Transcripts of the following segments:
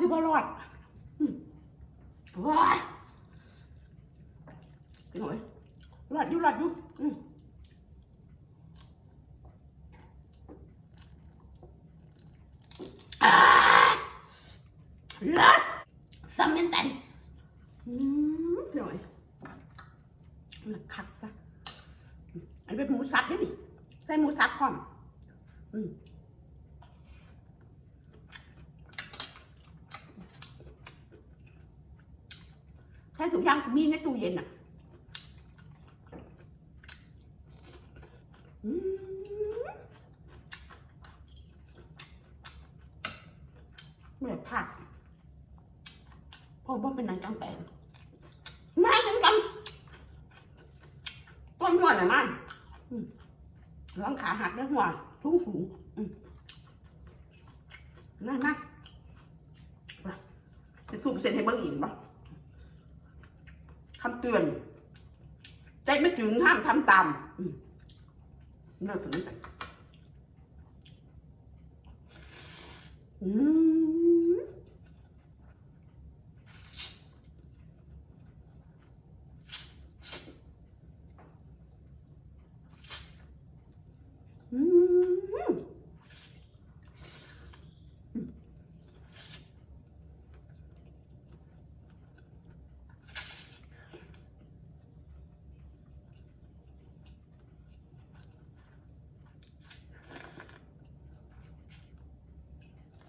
สิบรอดอืมว้ายพี่หน่อยรอดอยู่รอดอยู่อือ่ารอดซ้ำเป็นตันอืมพี่หน่อยมันคักซะอันนี้เป็นหมูสับด้วยนี่ใส่หมูสับพร้อมอืม ใช้ถุงยางมีในตู้เย็นอะเหมือนผักเพราะว่าเป็นนังกลางแปลงมาเหมือนกันต้นหัวหน่อยมันอืมร้องขาหักด้วยหัวทุ่งหูงอืมน่ามากจะสูบเส้นให้เบิ้งอีกปะำเตือน ใจไม่ถึงห้ามทำตามอืมเลิกสนใจอืมอืม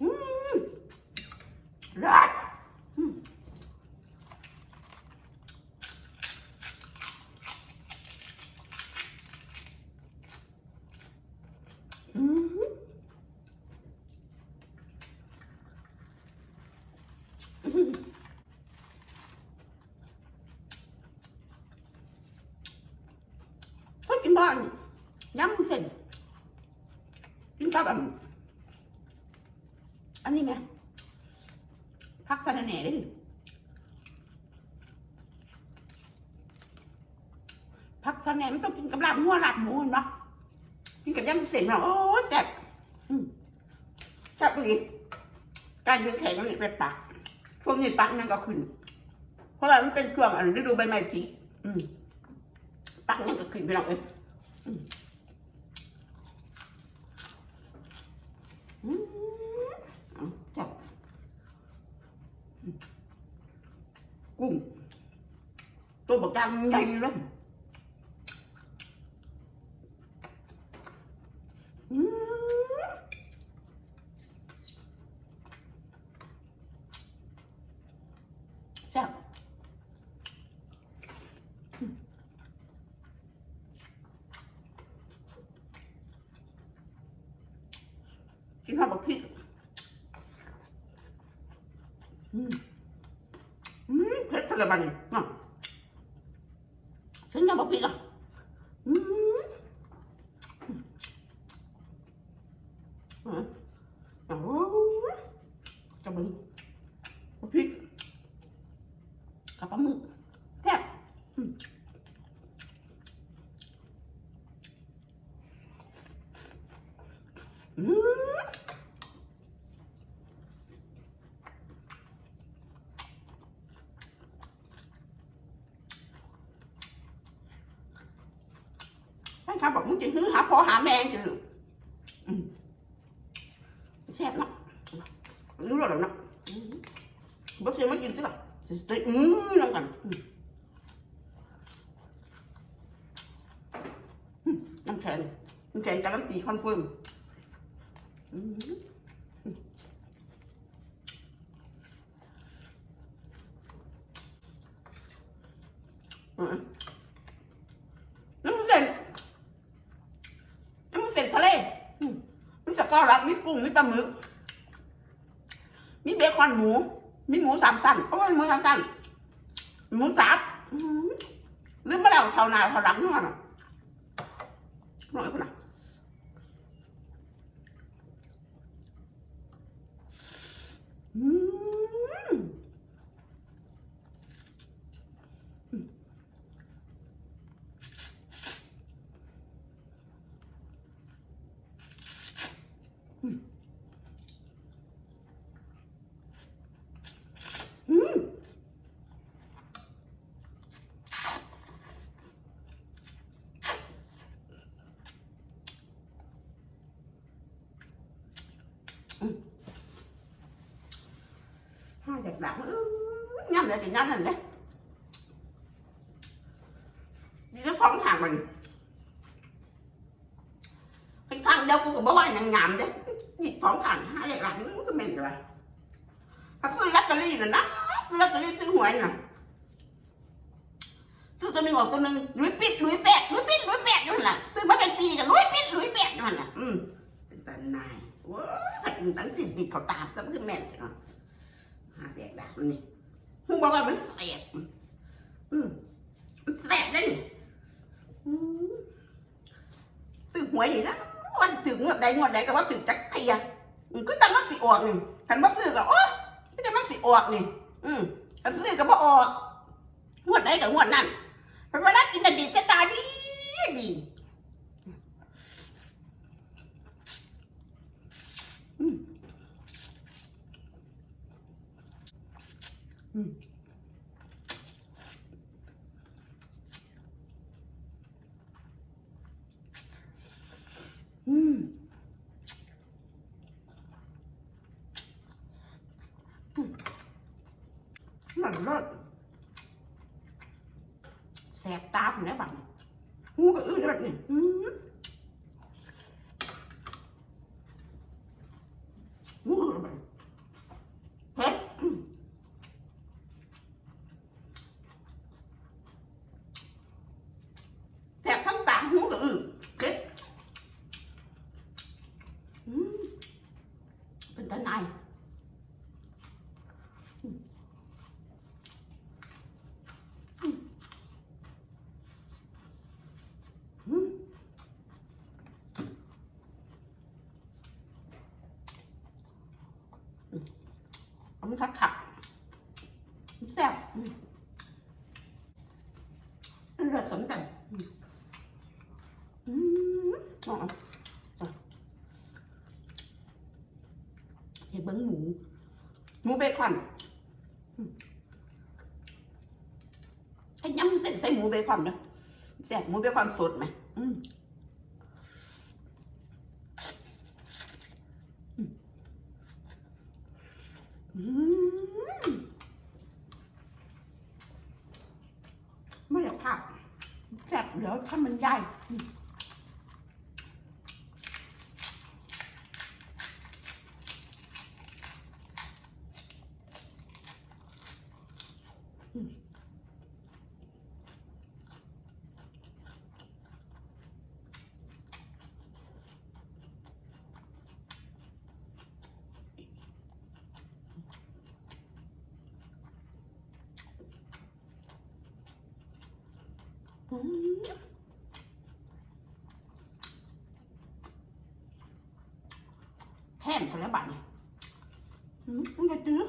อืมรัดอืมอืมเฮ้ย กินบ้านย้ำเส้นกินกับอันอันนี้ไหมพักสะระแหน่ดิพักสะระแหน่ไมันต้องกินกับลาบหัวลาบหมูเนปะกินกับย้ำเส้นเนาะโอ้แซ่บแซ่บอีกการยืนแขนก็เลยไปปากช่วงนี้ปักนั่นก็ขึ้น เพราะว่ามันเป็นช่วงอันฤดูใบไม้ผลิอืมปักนั่นก็ขึ้นไปหน่อยอืมเอาจับอืมกุ้ง ตัวบักจังใหญ่เลยอืมแซ่บ กินข้าวบักพริกอืมอืมเผ็ดทะเลบันเนาะฉันยังบักพริกอะอืมอืมโอ้ยจะมึงบักพริกกับปลาหมึกแซ่บอืมอืม ท่านข้าบอกมึงจะฮือหาพ่อหาแม่จะลูกอืม แซ่บเนาะรู้แล้วเนาะอืมบ่เสียมากินสิล่ะสิสเต็กอืมนั่งกันน้ำแข็งน้ำแข็งการันตีคอนเฟิร์มอืมอืมน้ำมันเส้น น้ำมันเสร็จทะเลอืมมีส กุ้งมีปลาหมึกมีเบคอนหมู มีหมูสามสั้นโอ้ยหมูสามสั้นหมูสับอืมลืมมาแล้วเท่าหนาเท่าหลังนั่นน่ะหน่อยปะนน่ะอืม หลักย่ำเลยจะย่ำนั่นเลยนี่จะของทางมันเป็นทางเดียวกูกับบ้านยังงามเด้หยิบของทางหาเลขหลักนี่ก็เหม็นเลยถ้าซื้อลอตเต หวยน่ะซื้อตัวหนึ่งออกดลุยแปดลุยปิดลุยแปดนั่นแหละซื้อมาเป็นปีกันลุยปิดลุยแปดนั่นแหละอืมเป็นตานายว้าผัดตั้งสิบปีเขาตามแต่คือแม่นนี่หูบอกว่ามันแสบอืมมันแสบได้นี่อืมซื้อหวยนี่นะวันถึงงวดใดงวดใดก็ว่าถึงจักเทียก็ตั้งมันสิออกนี่ฉันว่าซื้อก็โอ๊ยไม่จะมันสิออกนี่ อืมฉันซื้อก็บ่ออกงวดใดกับงวดนั้นเพราะว่านักกินน่ะดีจะตาดีดี อืมมันเลิศแสบตาผมแล้บัดหูก็อื้อแบบนี้อื้อหูก็แบบนี้เฮ้ยอื้อแสบทั้งตาหูก็อื้อเฮ้ยอื้อเป็นตาไหนาย เอา มันคักขักแซ่บเลือดสมจังอืมอืมอ๋ออะเห็ดเบิ้งหมู หมูเบคอนอืมไอ้ยำ เบคอนเนาะแซ่บหมูเบคอนสดไหมอืมอืมไม่อยากพักแซ่บเดี๋ยวถ้ามันใหญ่ แท่นสารบัตรเนี่ยมันจะจื้อ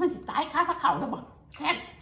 มันสิตายค้าพระเขาแล้วบอกแท่นอืมเนาะโอ้ยแท่นพี่น้อง